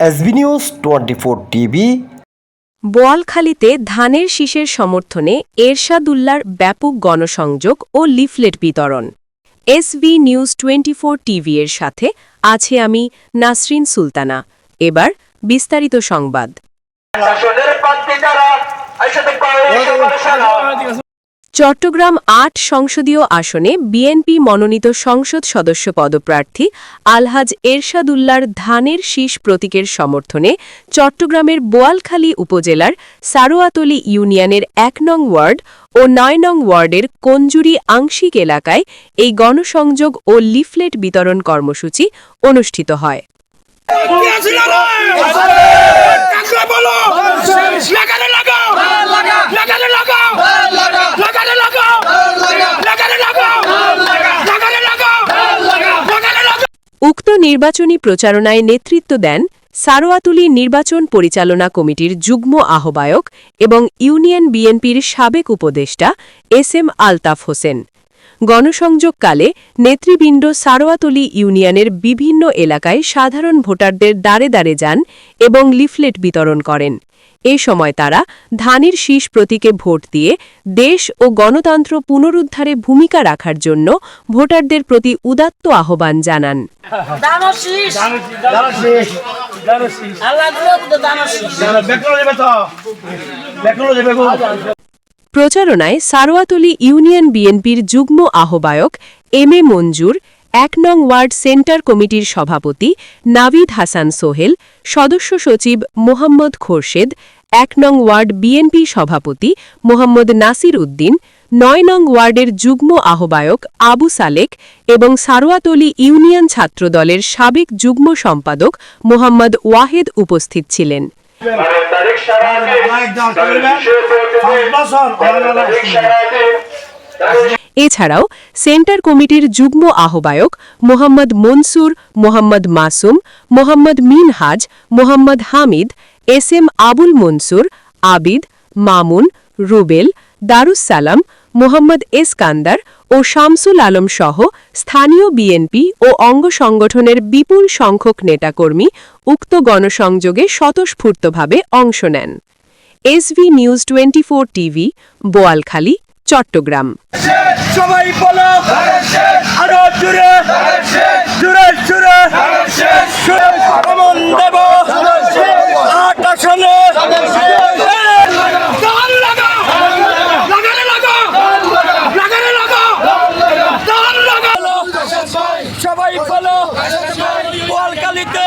SB news twenty four TV. বোয়ালখালীতে ধানের শীষের সমর্থনে এরশাদুল্লার ব্যাপক গণসংযোগ ও লিফলেট বিতরণ। এসবি নিউজ টোয়েন্টি টিভি এর সাথে আছে আমি নাসরিন সুলতানা। এবার বিস্তারিত সংবাদ। চট্টগ্রাম আট সংসদীয় আসনে বিএনপি মনোনীত সংসদ সদস্য পদপ্রার্থী আলহাজ এরশাদুল্লার ধানের শীষ প্রতীকের সমর্থনে চট্টগ্রামের বোয়ালখালী উপজেলার সারোয়াতলি ইউনিয়নের এক নং ওয়ার্ড ও নয় নং ওয়ার্ডের কঞ্জুরি আংশিক এলাকায় এই গণসংযোগ ও লিফলেট বিতরণ কর্মসূচি অনুষ্ঠিত হয়। নির্বাচনী প্রচারণায় নেতৃত্ব দেন সারোয়াতুলি নির্বাচন পরিচালনা কমিটির যুগ্ম আহ্বায়ক এবং ইউনিয়ন বিএনপির সাবেক উপদেষ্টা এস এম আলতাফ হোসেন। গণসংযোগকালে নেতৃবৃন্দ সারোয়াতলি ইউনিয়নের বিভিন্ন এলাকায় সাধারণ ভোটারদের দাঁড়ে দাঁড়ে যান এবং লিফলেট বিতরণ করেন। এ সময় তারা ধানের শীষ প্রতীকে ভোট দিয়ে দেশ ও গণতন্ত্র পুনরুদ্ধারে ভূমিকা রাখার জন্য ভোটারদের প্রতি উদাত্ত আহ্বান জানান। প্রচারণায় সারোয়াতলি ইউনিয়ন বিএনপির যুগ্ম আহ্বায়ক এম এ মঞ্জুর এক নং ওয়ার্ড সেন্টার কমিটির সভাপতি নাভিদ হাসান সোহেল সদস্য সচিব মোহাম্মদ খোরশেদ এক নং ওয়ার্ড বিএনপি সভাপতি মোহাম্মদ নাসির উদ্দিন নয় নং ওয়ার্ডের যুগ্ম আহ্বায়ক আবু সালেক এবং সারোয়াতলি ইউনিয়ন ছাত্রদলের সাবেক যুগ্ম সম্পাদক মোহাম্মদ ওয়াহেদ উপস্থিত ছিলেন। এছাড়াও সেন্টার কমিটির যুগ্ম আহ্বায়ক মোহাম্মদ মনসুর, মোহাম্মদ মাসুম, মোহাম্মদ মিনহাজ, মোহাম্মদ হামিদ, এস এম আবুল মনসুর, আবিদ, মামুন, রুবেল দারুসালাম মোহাম্মদ এসকান্দার ও শামসুল আলম সহ স্থানীয় বিএনপি ও অঙ্গ সংগঠনের বিপুল সংখ্যক নেতাকর্মী উক্ত গণসংযোগে স্বতঃস্ফূর্তভাবে অংশ নেন। SV news twenty TV, Boalkhali, Chittagong. সবাই বলো। আরও জুড়ে জুড়ে জুড়ে কমন দেব। আট আসনে। সবাই বলো। বোয়ালকালিতে